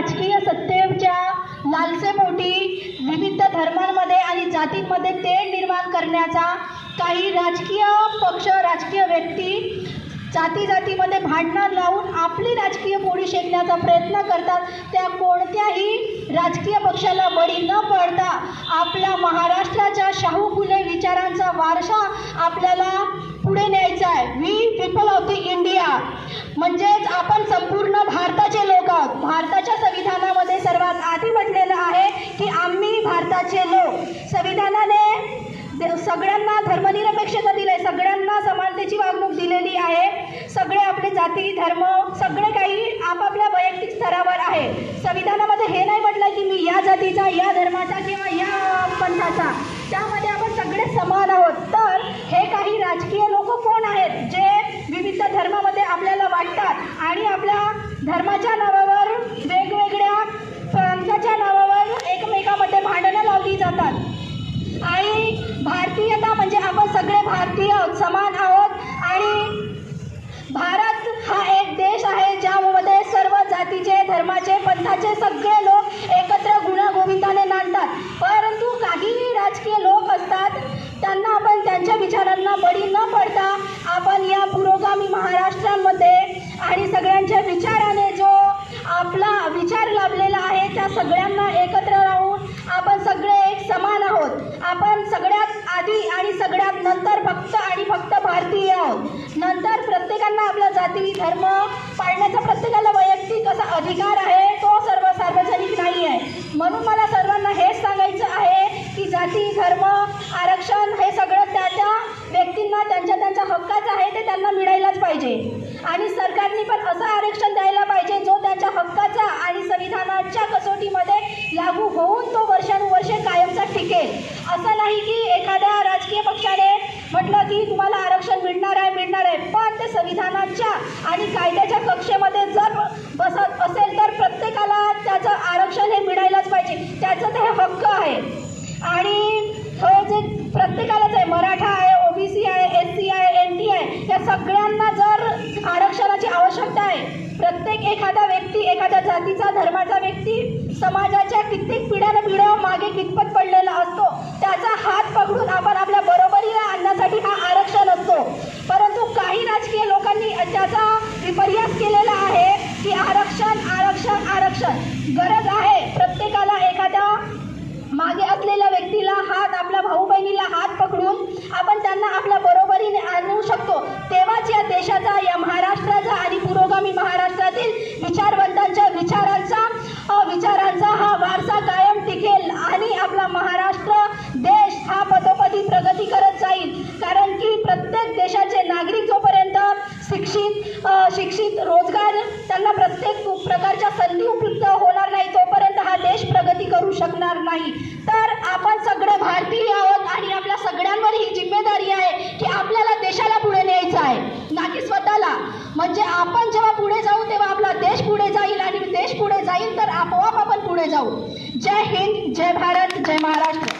राजकीय सत्तेच्या लालसेपोटी विविध धर्मांमध्ये आणि जातींमध्ये तेढ निर्माण करण्याचा काही राजकीय पक्ष राजकीय व्यक्ती जाती जातीमध्ये भांडणं लावून आपली राजकीय पोळी शेकण्याचा प्रयत्न करतात. त्या कोणत्याही राजकीय पक्षाला बळी न पडता आपल्या महाराष्ट्राच्या शाहू फुले विचारांचा वारसा आपल्याला पुढे न्यायचा आहे. We people of the India म्हणजेच आपण संपूर्ण भारताचे लोक आहोत. भारताच्या संविधानामध्ये सर्वात आधी म्हटलेलं आहे की आम्ही भारताचे लोक संविधानाने दे- सगळ्यांना धर्मनिरपेक्षता दिली आहे सगळ्यांना समानतेची वागणूक दिलेली आहे. सगळे आपले जाती धर्म सगळे काही आपापल्या वैयक्तिक स्तरावर आहे. संविधानामध्ये हे नाही म्हटलं की मी या जातीचा या धर्माचा किंवा या पंथाचा. त्यामध्ये आपण सगळे समान आहोत. तर हे काही राजकीय लोक कोण आहेत जे विविध धर्मामध्ये आपल्याला वाटतात आणि आपल्या धर्माच्या नावावर वेगवेगळ्या पंथाच्या नावावर एकमेकामध्ये भांडणं लावली जातात आणि भारतीयता म्हणजे आपण सगळे भारतीय आहोत, समान आहोत आणि भारत हा एक देश आहे ज्यामध्ये सर्व जातीचे धर्माचे पंथाचे सगळे लोक एकत्र गुण्यागोविंदाने नांदतात परंतु काही राजकीय लोक असतात त्यांना आपण त्यांच्या विचारांना बळी न पडता आपण या पुरोगामी महाराष्ट्रामध्ये आणि सगळ्यांच्या विचाराने जो आपला विचार लाभलेला आहे त्या सगळ्यांना एकत्र राहून आपण सगळे एक समान आहोत आपण सगळ्यात आधी आणि सगळ्यात नंतर फक्त आणि फक्त भारतीय आहोत नंतर प्रत्येकांना आपला जाती धर्म पाळण्याचा प्रत्येकाला वैयक्तिक असा अधिकार आहे तो सर्व सार्वजनिक नाही आहे. म्हणून मला सर्वांना हेच सांगायचं आहे की जाती धर्म आरक्षण हे सगळं त्या त्या व्यक्तींना त्यांच्या त्यांच्या हक्काचं आहे ते त्यांना मिळायलाच पाहिजे. आणि सरकारने पण असं आरक्षण द्यायला पाहिजे जो त्यांच्या हक्काचा आणि संविधानाच्या कसोटीमध्ये लागू होऊन तो वर्षानुवर्षे कायमचा टिकेल. असं नाही की एखाद्या राजकीय पक्षाने म्हटलं की तुम्हाला आरक्षण मिळणार आहे मिळणार आहे पण ते संविधान आणि कायद्याच्या कक्षेमध्ये जर बसत असेल तर प्रत्येकाला त्याचं आरक्षण हे मिळायलाच पाहिजे. त्याचं ते हक्क आहे. आणि हे जे प्रत्येकालाच आहे मराठा आहे ओबीसी आहे एस सी आहे एन टी आहे या सगळ्यांना जर आरक्षणाची आवश्यकता आहे प्रत्येक एखादा व्यक्ती एखाद्या जातीचा धर्माचा व्यक्ती समाजाच्या कित्येक पिढ्यानं पिढ्या मागे कितपत पडले गरज आहे. प्रत्येकाला एखाद्या मागे असलेल्या व्यक्तीला हात आपल्या भाऊ बहिणीला हात पकडून आपण त्यांना आपल्या बरोबरीने आणू शकतो. तेव्हाच या देशाचा या महाराज पुढे जाऊ. जय हिंद जय भारत जय महाराष्ट्र.